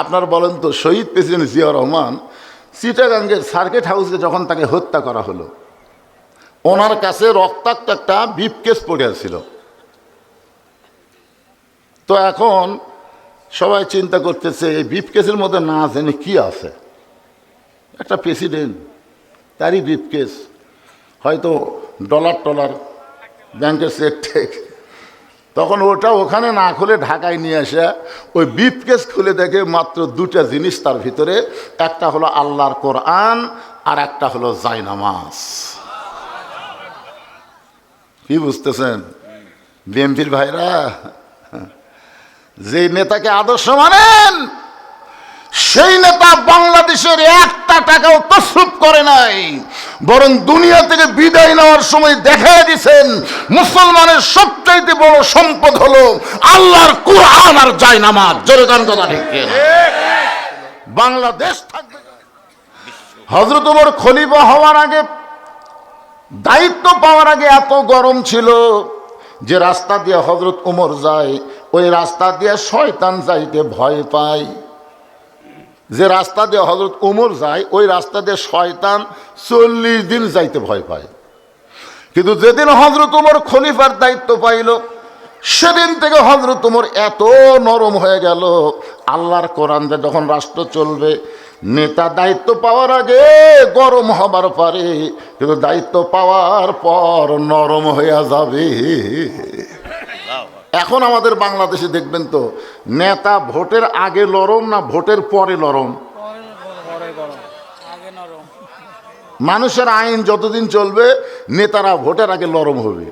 আপনার বলেন তো, শহীদ প্রেসিডেন্ট জিয়া রহমান চিটাগাঙ্গের সার্কিট হাউসে যখন তাকে হত্যা করা হলো, ওনার কাছে রক্তাক্ত একটা বিপ কেস পড়ে ছিল তো এখন সবাই চিন্তা করতেছে, এই বিপ কেসের মধ্যে না জানি কী আছে? একটা প্রেসিডেন্ট, তারই বিপ কেস। হয়তো ডলার টলার ব্যাংকের চেক টেক। তখন ওটা ওখানে না খুলে ঢাকায় নিয়ে আসে ওই বিপকেস খুলে দেখে মাত্র দুটা জিনিস তার ভিতরে, একটা হলো আল্লাহর কোরআন আর একটা হলো জাইনামাজ কি বুঝতেছেন? বিএমপির ভাইরা যে নেতাকে আদর্শ মানেন সেই নেতা বাংলাদেশের একটা টাকাও তসরুপ করে নাই, বরং দুনিয়া থেকে বিদায় নেওয়ার সময় দেখা দিছেন মুসলমানের সবচাইতে বড় সম্পদ হলো আল্লাহর কোরআন আর যায় নামাজ। জোরে গান কথা ঠিক বাংলাদেশ থাকবে হজরত ওমর খলিফা হওয়ার আগে, দায়িত্ব পাওয়ার আগে এত গরম ছিল যে রাস্তা দিয়ে হজরত উমর যায়, ওই রাস্তা দিয়ে শয়তান যাইতে ভয় পায়। যে রাস্তা দিয়ে হজরত উমর যায়, ওই রাস্তা দিয়ে শয়তান চল্লিশ দিন যাইতে ভয় পায়। কিন্তু যেদিন হজরত উমর খলিফার দায়িত্ব পাইল, সেদিন থেকে হজরত উমর এত নরম হয়ে গেল। আল্লাহর কোরআন যে যখন রাষ্ট্র চলবে, নেতা দায়িত্ব পাওয়ার আগে গরম হবার পারে, কিন্তু দায়িত্ব পাওয়ার পর নরম হয়ে যাবে। এখন আমাদের বাংলাদেশে দেখবেন তো, নেতা ভোটের আগে লরম না ভোটের পরে লরম? মানুষের আইন যতদিন চলবে, নেতারা ভোটের আগে লরম হবে।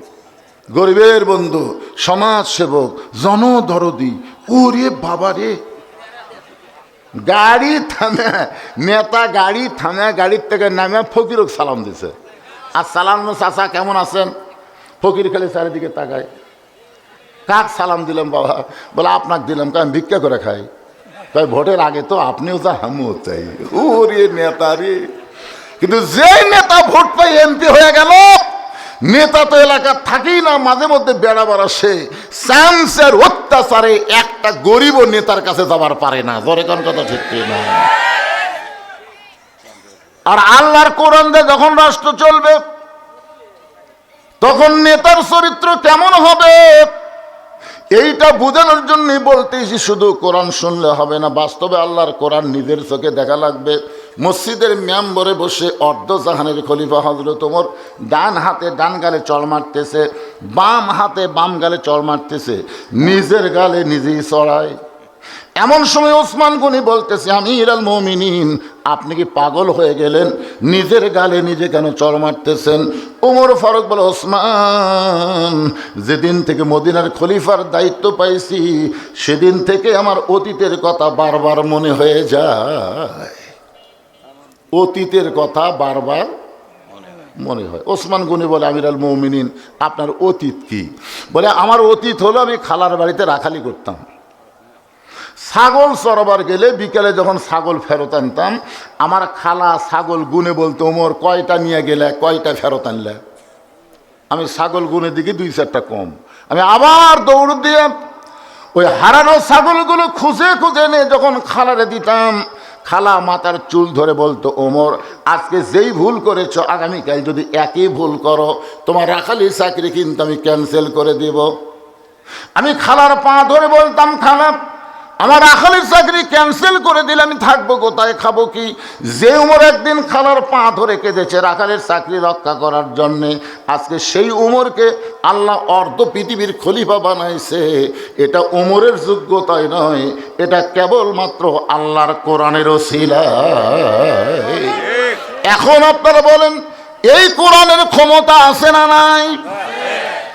গরিবের বন্ধু সমাজ সেবক জনদরদি, ওরে বাবারে গাড়ি থামে, নেতা গাড়ি থামে, গাড়ির থেকে নামে ফকিরক সালাম দিছে। আর সালাম চাচা কেমন আছেন? ফকির খালি চারিদিকে তাকায়। কাক সালাম দিলাম বাবা? বলে, আপনাকে দিলাম কারণ ভিক্ষা করে খাই। তাই ভোটের আগে তো আপনিও যা আমিও চাই ওরে নেতা রে। কিন্তু যেই নেতা ভোট পাই এমপি হয়ে গেল, নেতা তো এলাকা থাকেই না, মাঝে মধ্যে বেড়া বেড়াবার আসে চান্সের অত্যাচারে একটা গরিব নেতার কাছে যাবার পারে না। জোরে কোন কথা ঠিক না? আর আল্লাহর কোরআন দিয়ে যখন রাষ্ট্র চলবে, তখন নেতার চরিত্র কেমন হবে? এইটা বোঝানোর জন্যই বলতেছি, শুধু কোরআন শুনলে হবে না, বাস্তবে আল্লাহর কোরআন নিজের চোখে দেখা লাগবে। মসজিদের মেম্বরে বসে অর্ধ জাহানের খলিফা হজরত ওমর ডান হাতে ডান গালে চড় মারতেছে, বাম হাতে বাম গালে চড় মারতেছে, নিজের গালে নিজেই চড়ায়। এমন সময় ওসমান গনি বলতেছে আমি ইরাল মমিনিন, আপনি কি পাগল হয়ে গেলেন? নিজের গালে নিজে কেন চড় মারতেছেন? ওমর ফারুক বলে, ওসমান, যেদিন থেকে মদিনার খলিফার দায়িত্ব পাইছি, সেদিন থেকে আমার অতীতের কথা বারবার মনে হয়ে যায়। অতীতের কথা বারবার মনে হয়। ওসমান গনি বলে, আমির আল মৌমিনিন, আপনার অতীত কি? বলে, আমার অতীত হলো আমি খালার বাড়িতে রাখালি করতাম। ছাগল চড়াবার গেলে বিকেলে যখন ছাগল ফেরত আনতাম, আমার খালা ছাগল গুনে বলতো, ওমর, কয়টা নিয়ে গেলে, কয়টা ফেরত আনলে? আমি ছাগল গুনে দিকে দুই চারটা কম। আমি আবার দৌড় দিয়ে ওই হারানো ছাগলগুলো খুঁজে খুঁজে নিয়ে যখন খালারে দিতাম, খালা মাথার চুল ধরে বলতো, ওমর, আজকে যেই ভুল করেছ, আগামীকাল যদি একই ভুল করো, তোমার রাখালি চাকরি কিন্তু আমি ক্যান্সেল করে দিব। আমি খালার পা ধরে বলতাম, খালা আমার আখালির চাকরি ক্যান্সেল করে দিলে আমি থাকব কোথায়, খাব কি? যে উমর একদিন খালার পা ধরে কেঁদেছে রাখালের চাকরি রক্ষা করার জন্যে, আজকে সেই উমরকে আল্লাহ অর্ধ পৃথিবীর খলিফা বানাইছে। এটা উমরের যোগ্যতাই নয়, এটা কেবলমাত্র আল্লাহর কোরআনের শিলা এখন আপনারা বলেন, এই কোরআনের ক্ষমতা আছে না নাই?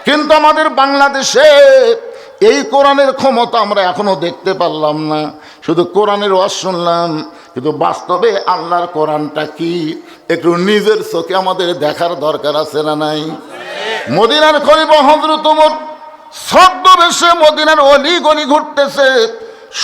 কিন্তু আমাদের বাংলাদেশে এই কোরআনের ক্ষমতা আমরা এখনও দেখতে পারলাম না। শুধু কোরআনের ওয়াজ শুনলাম, কিন্তু বাস্তবে আল্লাহর কোরআনটা কি? একটু নিজের চোখে আমাদের দেখার দরকার আছে না নাই? মদিনার খরিব হজরত তোমার ছদ্মবেশে মদিনার অলি গলি ঘুরতেছে,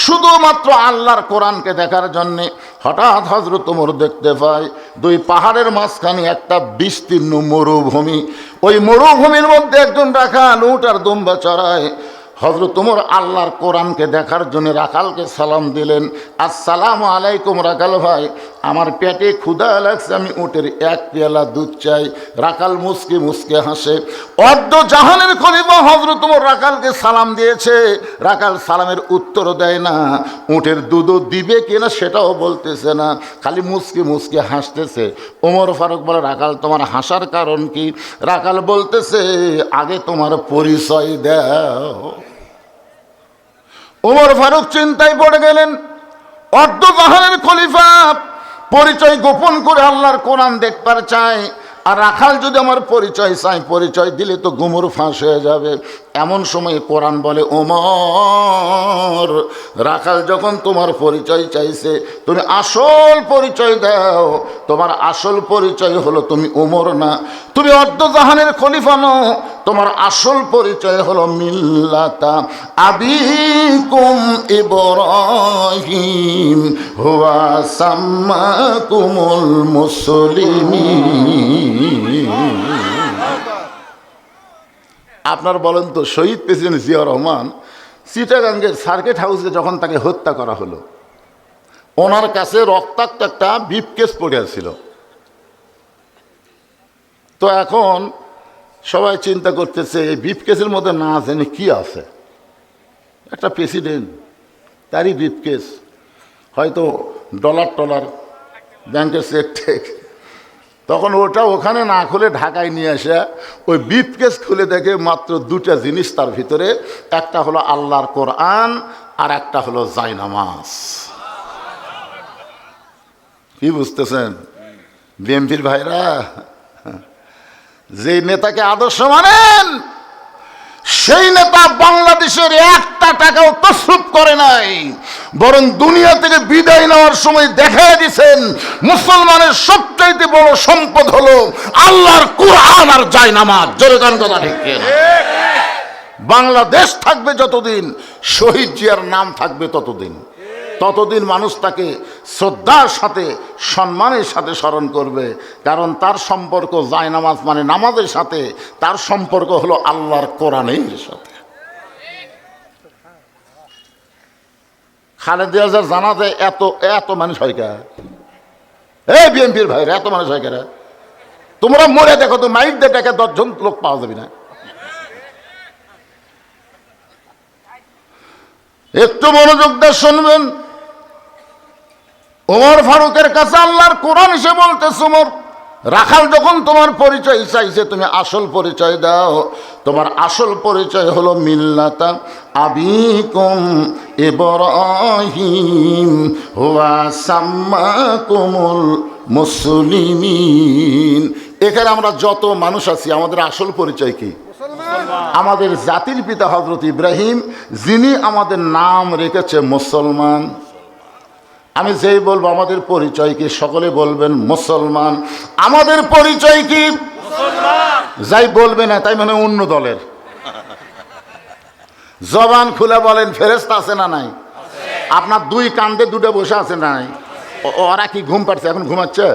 শুধুমাত্র আল্লাহর কোরআনকে দেখার জন্যে। হঠাৎ হজরত তোমর দেখতে পাই দুই পাহাড়ের মাঝখানে একটা বিস্তীর্ণ মরুভূমি। ওই মরুভূমির মধ্যে একজন রাখা লুট আর দুম্বা চড়ায়। হজরত তোমার আল্লাহর কোরআনকে দেখার জন্য রাখালকে সালাম দিলেন, আসসালাম আলাইকুম রাখাল ভাই, আমার পেটে ক্ষুধা লাগছে, আমি উটের এক পেয়ালা দুধ চাই। রাখাল মুসকে মুসকে হাসে, অর্ধ জাহানের খলিফা হজরত তোমার রাখালকে সালাম দিয়েছে। রাখাল সালামের উত্তর দেয় না, উটের দুধও দিবে কিনা সেটাও বলতেছে না। খালি মুসকে মুসকে হাসতেছে। ওমর ফারুক বলে, রাখাল, তোমার হাসার কারণ কি? রাখাল বলতেছে, আগে তোমার পরিচয় দাও। ওমর ফারুক চিন্তায় পড়ে গেলেন। অর্ধ পাহাড়ের খলিফা, পরিচয় গোপন করে আল্লাহর কোরআন দেখবার চায় আর রাখাল যদি আমার পরিচয় চাই, পরিচয় দিলে তো গুমুর ফাঁস হয়ে যাবে। এমন সময় কোরআন বলে, ওমর, রাখাল যখন তোমার পরিচয় চাইছে, তুমি আসল পরিচয় দাও। তোমার আসল পরিচয় হলো তুমি ওমর না। তুমি অর্ধজাহানের খলিফা নও। তোমার আসল পরিচয় হলো মিল্লাতা আবিকুম ইব্রাহিম। হুয়া সাম্মাকুমুল মুসলিমিন। আপনার বলেন তো, শহীদ প্রেসিডেন্ট জিয়া রহমান চিটাগাঙ্গের সার্কিট হাউসে যখন তাকে হত্যা করা হলো, ওনার কাছে রক্তাক্ত একটা বিপ কেস পড়ে ছিল তো এখন সবাই চিন্তা করতেছে, এই বিপ কেসের মধ্যে না জানি কি আছে? একটা প্রেসিডেন্ট, তারই বিপ কেস। হয়তো ডলার টলার, ব্যাংকের চেক টেক তখন ওটা ওখানে না খুলে ঢাকায় নিয়ে আসে ওই বিপকেস খুলে দেখে মাত্র দুটা জিনিস তার ভিতরে, একটা হলো আল্লাহর কোরআন আর একটা হলো জাইনামাজ কি বুঝতেছেন? বিএমপির ভাইরা যে নেতাকে আদর্শ মানেন সেই নেতা বাংলাদেশের একটা টাকাও তসরুপ করে নাই বরং দুনিয়া থেকে বিদায় নেওয়ার সময় দেখা দিয়েছেন মুসলমানের সবচাইতে বড় সম্পদ হলো আল্লাহর কুরআন আর যায় নামাজ জোরে গান কথা ঠিক। বাংলাদেশ থাকবে যতদিন শহীদ জিয়ার নাম থাকবে ততদিন। ততদিন মানুষ তাকে শ্রদ্ধার সাথে, সম্মানের সাথে স্মরণ করবে। কারণ তার সম্পর্ক জায়নামাজ মানে নামাজের সাথে, তার সম্পর্ক হলো আল্লাহর কোরআনের সাথে। খালেদিয়া যার জানা যায় এত এত মানুষ হয় কা? এই বিএনপির ভাইরা, এত মানুষ হয় কারা তোমরা মরে দেখো তো মাইক দিয়ে ডেকে দশজন লোক পাওয়া যাবে না। একটু মনোযোগ দিয়ে শুনবেন। ওমর ফারুকের কাছে আল্লাহর কোরআন এসে বলতে সুমর রাখাল যখন তোমার পরিচয় চাইছে তুমি আসল পরিচয় দাও। তোমার আসল পরিচয় হলো মিল্লাতা আবিকুম ইব্রাহিম হুয়া সাম্মাকুমুল মুসলিমিন। এখানে আমরা যত মানুষ আছি আমাদের আসল পরিচয় কি? আমাদের জাতির পিতা হজরত ইব্রাহিম যিনি আমাদের নাম রেখেছে মুসলমান। আমি যেই বলব আমাদের পরিচয় কি? সকলে বলবেন মুসলমান। আমাদের পরিচয় কি? যাই বলবে না তাই মানে অন্য দলের। জবান খুলে বলেন ফেরেস্তা আছে না নাই? আপনার দুই কান্দে দুটো বসে আছে না নাই? ওরা কি ঘুম পাচ্ছে এখন ঘুমাচ্ছে?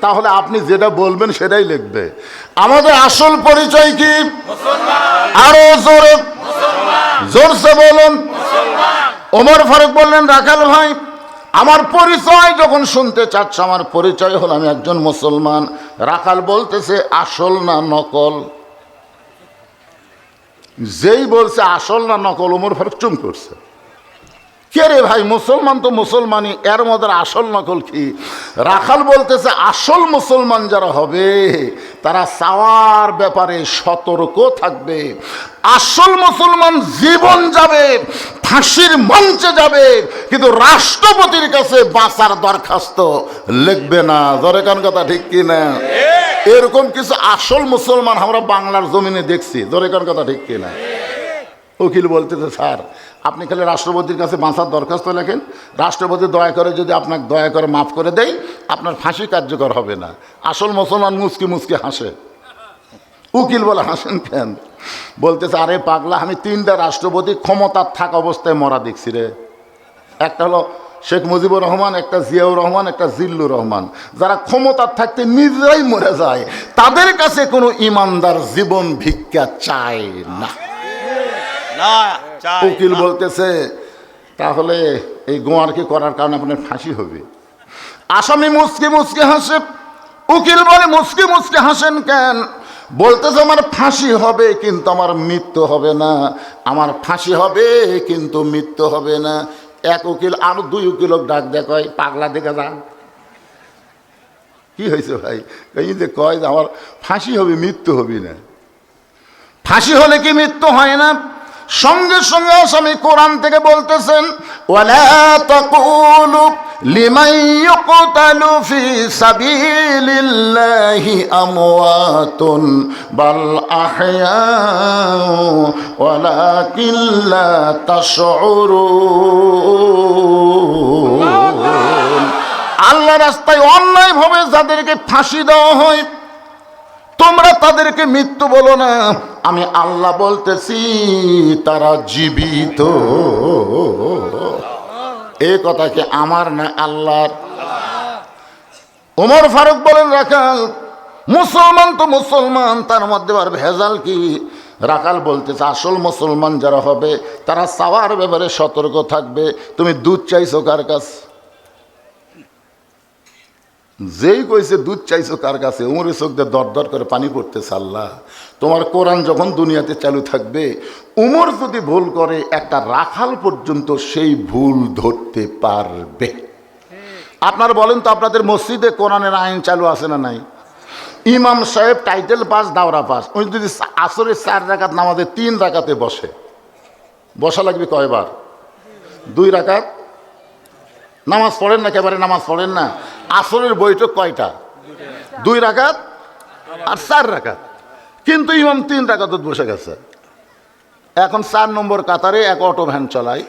তাহলে আপনি যেটা বলবেন সেটাই লিখবে। আমাদের আসল পরিচয় কি? আরও জোরে। জোরসে বলুন। ওমর ফারুক বললেন রাখাল ভাই আমার পরিচয়, যখন শুনতে চাচ্ছ আমার পরিচয়, হলো আমি একজন মুসলমান। রাখাল বলতেছে, আসল না নকল? যেই বলছে আসল না নকল, ওমর ফারুক চুম করছে। কে রে ভাই, মুসলমান তো মুসলমানই, এর মধ্যে আসল নকল কি? রাখাল বলতেছে, আসল মুসলমান যারা হবে, তারা চাওয়ার ব্যাপারে সতর্ক থাকবে। আসল মুসলমান জীবন যাবে, ফাঁসির মঞ্চে যাবে, কিন্তু রাষ্ট্রপতির কাছে বাঁচার দরখাস্ত লিখবে না। ধরে কান কথা ঠিক কি না এরকম কিছু আসল মুসলমান আমরা বাংলার জমিনে দেখছি। ধরে কান কথা ঠিক কি না উকিল বলতেছে, স্যার আপনি খালি রাষ্ট্রপতির কাছে বাঁচার দরখাস্ত লেখেন। রাষ্ট্রপতি দয়া করে যদি আপনাকে দয়া করে মাফ করে দেয়, আপনার ফাঁসি কার্যকর হবে না। আসল মুসলমান মুসকি মুসকি হাসে। উকিল বলে, হাসেন কেন? বলতেছে, আরে পাগলা, আমি তিনটা রাষ্ট্রপতি ক্ষমতার থাকা অবস্থায় মরা দেখছি রে। একটা হলো শেখ মুজিবুর রহমান, একটা জিয়াউর রহমান, একটা জিল্লুর রহমান। যারা ক্ষমতার থাকতে নিজেরাই মরে যায়, তাদের কাছে কোনো ইমানদার জীবন ভিক্ষা চায় না। উকিল বলতেছে তাহলে এই গোয়ারকে করার কারণে আপনার ফাঁসি হবে। আসামি মুসকে মুসকে হাসে উকিল বলে মুসকে মুসকে হাসেন কেন? বলতেছে আমার ফাঁসি হবে কিন্তু আমার মৃত্যু হবে না। আমার ফাঁসি হবে কিন্তু মৃত্যু হবে না। এক উকিল আরও দুই উকিল ডাক দেখ পাগলা দেখে যান। কি হয়েছে ভাই? এই যে কয় যে আমার ফাঁসি হবে মৃত্যু হবে না। ফাঁসি হলে কি মৃত্যু হয় না? সঙ্গে সঙ্গে আসামি কোরআন থেকে বলতেছেন ওয়ালা তাকুলু লিমান ইউকতালু ফি সাবিলিল্লাহি আমওয়াতুন বাল আহয়াউ ওয়ালাকিন লা তাশউরুন আল্লাহ রাস্তায় অন্যায়ভাবে যাদেরকে ফাঁসি দেওয়া হয় তোমরা তাদেরকে মৃত্যু বলো না। আমি আল্লাহ বলতেছি, তারা জীবিত। এ কথা কি আমার না আল্লাহর? ওমর ফারুক বলেন, রাখাল, মুসলমান তো মুসলমান, তার মধ্যে আর ভেজাল কি? রাখাল বলতেছে, আসল মুসলমান যারা হবে, তারা সাওয়ার ব্যাপারে সতর্ক থাকবে। তুমি দুধ চাইছো কার কাছে? যেই কইছে, দুধ চাইছো কার কাছে? উমরের চোখ দিয়ে দর দর করে পানি পড়তেছে আল্লাহ। তোমার কোরআন যখন দুনিয়াতে চালু থাকবে, উমর যদি ভুল করে, একটা রাখাল পর্যন্ত সেই ভুল ধরতে পারবে। আপনার বলেন তো, আপনাদের মসজিদে কোরআনের আইন চালু আছে না নাই? ইমাম সাহেব টাইটেল পাস, দাওরা পাস। উনি যদি আসরের চার রাকাত নামাজে তিন রাকাতে বসে, বসা লাগবে কয়বার? দুই রাকাত? নামাজ পড়েন না, একেবারে নামাজ পড়েন না। আসরের বৈঠক কয়টা? দুই রাকাত আর চার রাকাত। কিন্তু ইমাম তিন রাকাত বসে গেছে। এখন চার নম্বর কাতারে এক অটো ভ্যান চলাই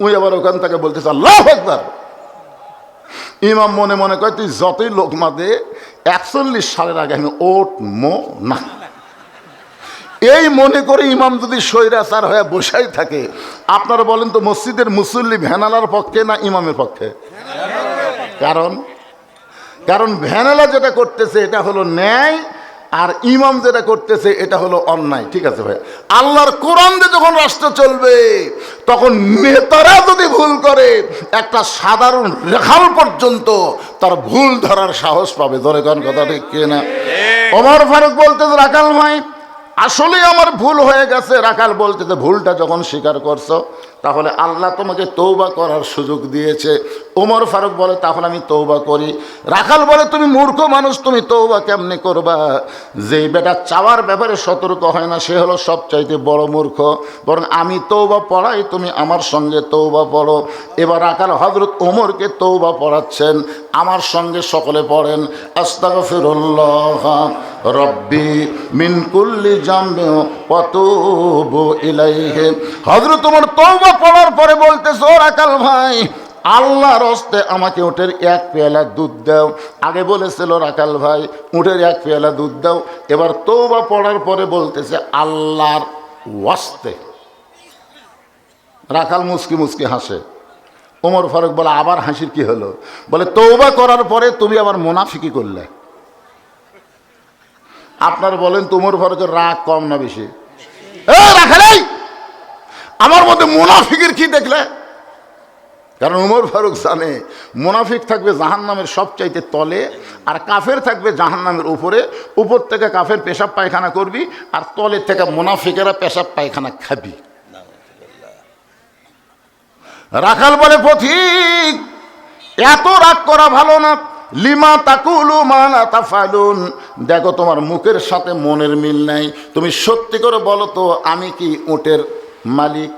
উনি আবার ওখান থেকে বলতেছে, আল্লাহ একবার ইমাম মনে মনে কয়, তুই যতই লোক মাদে, একচল্লিশ সালের আগে আমি ওট, মো, না। এই মনে করে ইমাম যদি স্বৈরাচার হয়ে বসাই থাকে, আপনারা বলেন তো, মসজিদের মুসল্লি ভ্যানালার পক্ষে না ইমামের পক্ষে? কারণ কারণ ভ্যানালা যেটা করতেছে এটা হলো ন্যায় আর ইমাম যেটা করতেছে এটা হলো অন্যায়। ঠিক আছে ভাই আল্লাহর কোরআন দিয়ে যখন রাষ্ট্র চলবে তখন নেতারা যদি ভুল করে একটা সাধারণ রেখাল পর্যন্ত তার ভুল ধরার সাহস পাবে। ধরে কোন কথা ঠিক কিনা ওমর ফারুক বলতেছে রাখাল ভাই আসলে আমার ভুল হয়ে গেছে। রাখাল বলতেছে ভুলটা যখন স্বীকার করছ তাহলে আল্লাহ তোমাকে তৌবা করার সুযোগ দিয়েছে। ওমর ফারুক বলে, তাহলে আমি তৌবা করি। রাখাল বলে, তুমি মূর্খ মানুষ, তুমি তৌবা কেমনে করবা? যেই বেটা চাওয়ার ব্যাপারে সতর্ক হয় না, সে হলো সবচাইতে বড় মূর্খ। বরং, আমি তৌবা পড়াই, তুমি আমার সঙ্গে তৌবা পড়ো। এবার রাখাল হজরত ওমরকে তৌবা পড়াচ্ছেন, আমার সঙ্গে সকলে পড়েন। আস্তাগফিরুল্লাহ। রব্বি মিন কুল্লি জামবে ওয়াতুবু ইলাইহি। হযরত ওমর তওবা পড়ার পরে বলতেছে রাকাল ভাই, আল্লাহর হস্তে আমাকে উটের এক পেয়ালা দুধ দাও। আগে বলেছিল রাকাল ভাই, উটের এক পেয়ালা দুধ দাও। এবার তৌবা পড়ার পরে বলতেছে, আল্লাহর ওয়াস্তে রাখাল মুসকি মুসকি হাসে। ওমর ফারুক বলে, আবার হাসির কি হলো? বলে তৌবা করার পরে তুমি আবার মোনাফিকি করলে। আপনার বলেন, তোমর ফারুকের রাগ কম না বেশি? এ রাখালাই আমার মধ্যে মুনাফিকের কি দেখলে? কারণ উমর ফারুক জানে, মুনাফিক থাকবে জাহান নামের সবচাইতে তলে, আর কাফের থাকবে জাহান নামের উপরে। উপর থেকে কাফের পেশাব পায়খানা করবি, আর তলের থেকে মুনাফিকেরা পেশাব পায়খানা খাবি। রাখাল বলে, পথিক, এত রাগ করা ভালো না। লিমা তাকুলু মানা তাফালুন। দেখো, তোমার মুখের সাথে মনের মিল নাই। তুমি সত্যি করে বলো তো, আমি কি উটের মালিক?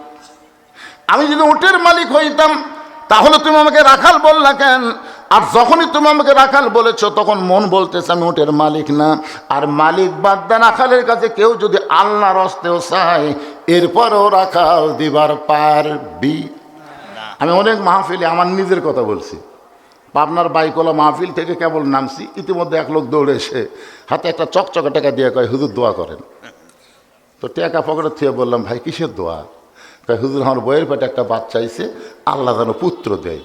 আমি যদি উটের মালিক হইতাম, তাহলে তুমি আমাকে রাখাল বললা কেন? আর যখনই তুমি আমাকে রাখাল বলেছ, তখন মন বলতেছে আমি উটের মালিক না। আর মালিক বাদ দেন রাখালের কাছে কেউ যদি আল্লাহর হস্তেও চায়, এরপরও রাখাল দিবার পারবি। আমি অনেক মাহফিলে আমার নিজের কথা বলছি। পাবনার বাইকওয়ালা মাহফিল থেকে কেবল নামছি ইতিমধ্যে এক লোক দৌড়ে এসে হাতে একটা চকচকে টাকা দিয়ে কয় হুজুর দোয়া করেন। তো টাকা পকেটে থুয়ে বললাম ভাই কিসের দোয়া? কয় হুজুর আমার বইয়ের পেটে একটা বাচ্চা আইছে আল্লাহ যেন পুত্র দেয়।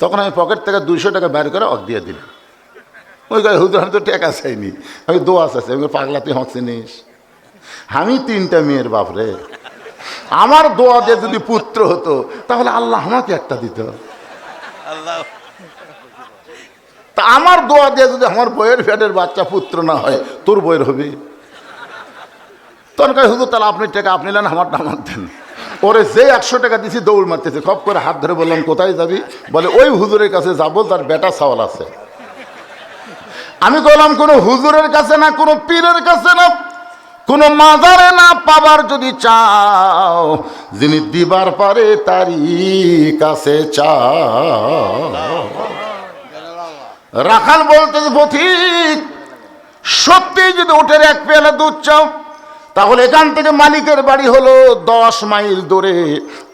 তখন আমি পকেট থেকে দুইশো টাকা বের করে অক দিয়ে দিলাম। ওই কয় হুজুর আমি তো টাকা চাইনি আমি দোয়া চাইছি। আমি কই, পাগলা তুই আমি তিনটা মেয়ের বাপরে আমার দোয়া দিয়ে যদি পুত্র হতো তাহলে আল্লাহ আমাকে একটা দিত। আল্লাহ। তা আমার দোয়া দিয়ে যদি আমার বইয়ের ফ্যাটের বাচ্চা পুত্র না হয় তোর বইয়ের হবে? তখন হুজুর তাহলে আপনি টাকা আপনি নেন আমারটা আমার দেন ওরে যে একশো টাকা দিছি দৌড় মারতেছে। খপ করে হাত ধরে বললাম কোথায় যাবি? বলে ওই হুজুরের কাছে যাব তার বেটা সওয়াল আছে। আমি বললাম কোনো হুজুরের কাছে না কোনো পীরের কাছে না কোনো মাজারে না পাবার যদি চাও, যিনি দিবার পারে তারই কাছে চাও। রাখাল বলতে পথিক সত্যি যদি ওঠের এক পেয়ালা দুধ চাও, তাহলে এখান থেকে মালিকের বাড়ি হলো দশ মাইল দূরে।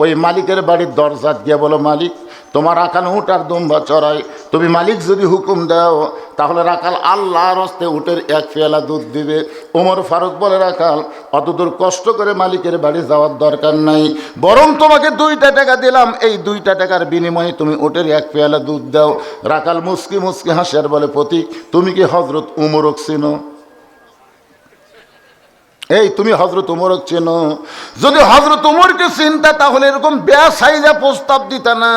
ওই মালিকের বাড়ির দরজা গিয়ে বলো, মালিক তোমার রাখাল উঠ আর দুম্বা চড়াই। তুমি মালিক যদি হুকুম দাও, তাহলে রাখাল আল্লাহর হস্তে উটের এক পেয়ালা দুধ দিবে। ওমর ফারুক বলে, রাখাল অত দূর কষ্ট করে মালিকের বাড়ি যাওয়ার দরকার নাই। বরং তোমাকে দুইটা টাকা দিলাম, এই দুইটা টাকার বিনিময়ে তুমি ওটের এক পেয়ালা দুধ দাও। রাখাল মুসকি মুসকি হাসি আর বলে, প্রতীক, তুমি কি হজরত উমরক চিনো? এই, তুমি হজরত উমরক চেনো। যদি হজরত উমরকে চিনতা, তাহলে এরকম বেসাইজা প্রস্তাব দিতা না।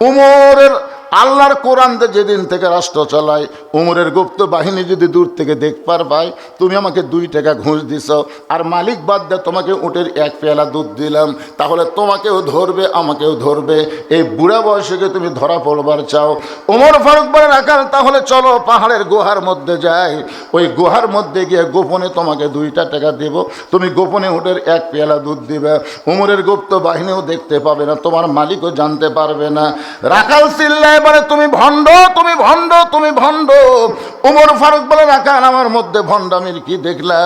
উমরের আল্লাহর কোরআন যেদিন থেকে রাষ্ট্র চালায় উমরের গুপ্ত বাহিনী যদি দূর থেকে দেখ পারবাই তুমি আমাকে দুই টাকা ঘুষ দিছ, আর মালিক বাদ দিয়ে তোমাকে উটের এক পেয়ালা দুধ দিলাম, তাহলে তোমাকেও ধরবে, আমাকেও ধরবে। এই বুড়া বয়সে তুমি ধরা পড়বার চাও। ওমর ফারুক বলে রাখাল তাহলে চলো পাহাড়ের গুহার মধ্যে যাই। ওই গুহার মধ্যে গিয়ে গোপনে তোমাকে দুইটা টাকা দেব। তুমি গোপনে উটের এক পেয়ালা দুধ দিবে। উমরের গুপ্ত বাহিনীও দেখতে পাবে না, তোমার মালিকও জানতে পারবে না। রাখাল চিল্লায় বলে, তুমি ভণ্ড তুমি ভণ্ড তুমি ভণ্ড। উমর ফারুক বলে রাখাল আমার মধ্যে ভণ্ডামির কি দেখলা?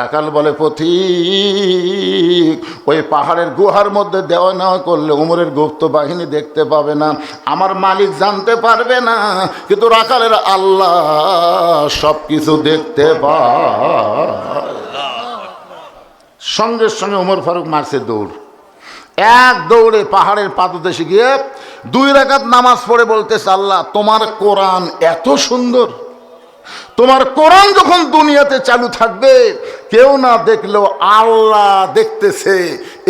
রাখাল বলে, পথিক, ওই পাহাড়ের গুহার মধ্যে দেওয়া নেওয়া করলে উমরের গুপ্ত বাহিনী দেখতে পাবে না, আমার মালিক জানতে পারবে না, কিন্তু রাখালের আল্লাহ সব কিছু দেখতে পায়। সঙ্গে সঙ্গে উমর ফারুক মারছে দৌড়। এক দৌড়ে পাহাড়ের পাদদেশে গিয়ে দুই রাকাত নামাজ পড়ে বলতেছে, আল্লাহ, তোমার কোরআন এত সুন্দর। তোমার কোরআন যখন দুনিয়াতে চালু থাকবে, কেউ না দেখলেও আল্লাহ দেখতেছে,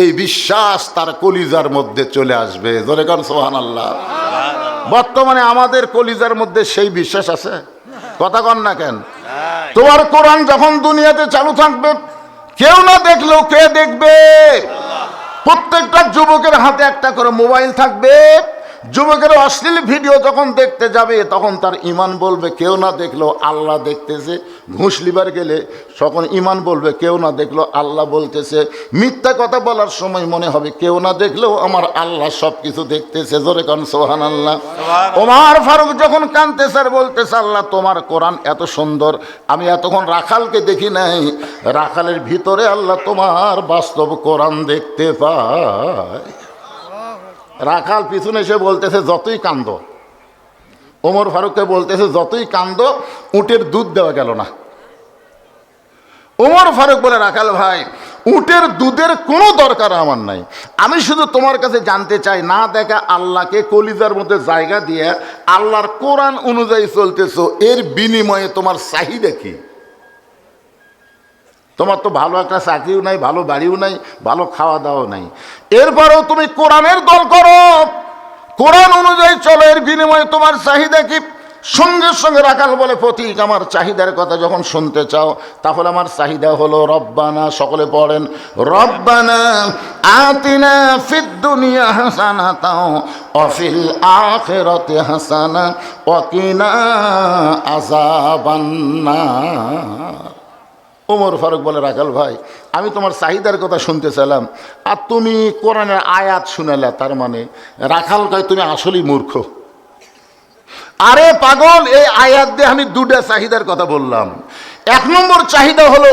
এই বিশ্বাস তার কলিজার মধ্যে চলে আসবে। জোরে কারণ সোহান আল্লাহ বর্তমানে আমাদের কলিজার মধ্যে সেই বিশ্বাস আছে? কথা কন না কেন? তোমার কোরআন যখন দুনিয়াতে চালু থাকবে, কেউ না দেখলেও কে দেখবে? প্রত্যেকটা যুবকের হাতে একটা করে মোবাইল থাকবে। যুবকের অশ্লীল ভিডিও যখন দেখতে যাবে তখন তার ইমান বলবে কেউ না দেখল আল্লাহ দেখতেছে। ঘুষ লিবার গেলে তখন ইমান বলবে কেউ না দেখল আল্লাহ বলতেছে। মিথ্যা কথা বলার সময় মনে হবে কেউ না দেখলেও আমার আল্লাহ সব কিছু দেখতেছে। জোরে কান সোহান আল্লাহ ওমার ফারুক যখন কানতেছে আর বলতেছে আল্লাহ তোমার কোরআন এত সুন্দর আমি এতক্ষণ রাখালকে দেখি নাই। রাখালের ভিতরে আল্লাহ তোমার বাস্তব কোরআন দেখতে পায়। রাখাল পিছনে এসে বলতেছে, যতই কান্দ। ওমর ফারুককে বলতেছে, যতই কান্দ, উটের দুধ দেওয়া গেল না। ওমর ফারুক বলে, রাখাল ভাই, উটের দুধের কোনো দরকার আমার নাই। আমি শুধু তোমার কাছে জানতে চাই, না দেখা আল্লাহকে কলিজার মধ্যে জায়গা দিয়ে আল্লাহর কোরআন অনুযায়ী চলতেছো, এর বিনিময়ে তোমার চাহিদা কি? তোমার তো ভালো একটা চাকরিও নাই, ভালো বাড়িও নাই, ভালো খাওয়া দাওয়াও নাই। এরপরেও তুমি কোরআনের দল করো। কোরআন অনুযায়ী চলো, এর বিনিময়ে তোমার চাহিদা কি? সঙ্গে সঙ্গে রাখাল বলে প্রতীক, আমার চাহিদার কথা যখন শুনতে চাও, তাহলে আমার চাহিদা হলো রব্বানা, সকলে পড়েন, রব্বানা আতিনা ফিদ দুনিয়া হাসানা তাও অফিল আখেরতে হাসানা অকিনা আজাবান্না ওমর ফারুক বলে, রাখাল ভাই, আমি তোমার চাহিদার কথা শুনতে চাইলাম। আর তুমি কোরআনের আয়াত শুনালে তার মানে রাখাল কয় তুমি আসলেই মূর্খ। আরে পাগল, এই আয়াত দিয়ে আমি দুটা চাহিদার কথা বললাম। এক নম্বর চাহিদা হলো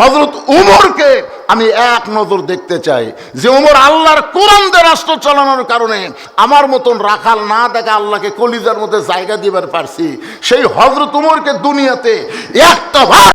হজরত উমরকে আমি এক নজর দেখতে চাই। যে উমর আল্লাহর কোরআন দিয়ে রাষ্ট্র চালানোর কারণে আমার মতন রাখাল না দেখা আল্লাহকে কলিজার মধ্যে জায়গা দিবার পারছি। সেই হজরত উমরকে দুনিয়াতে একটা ভাগ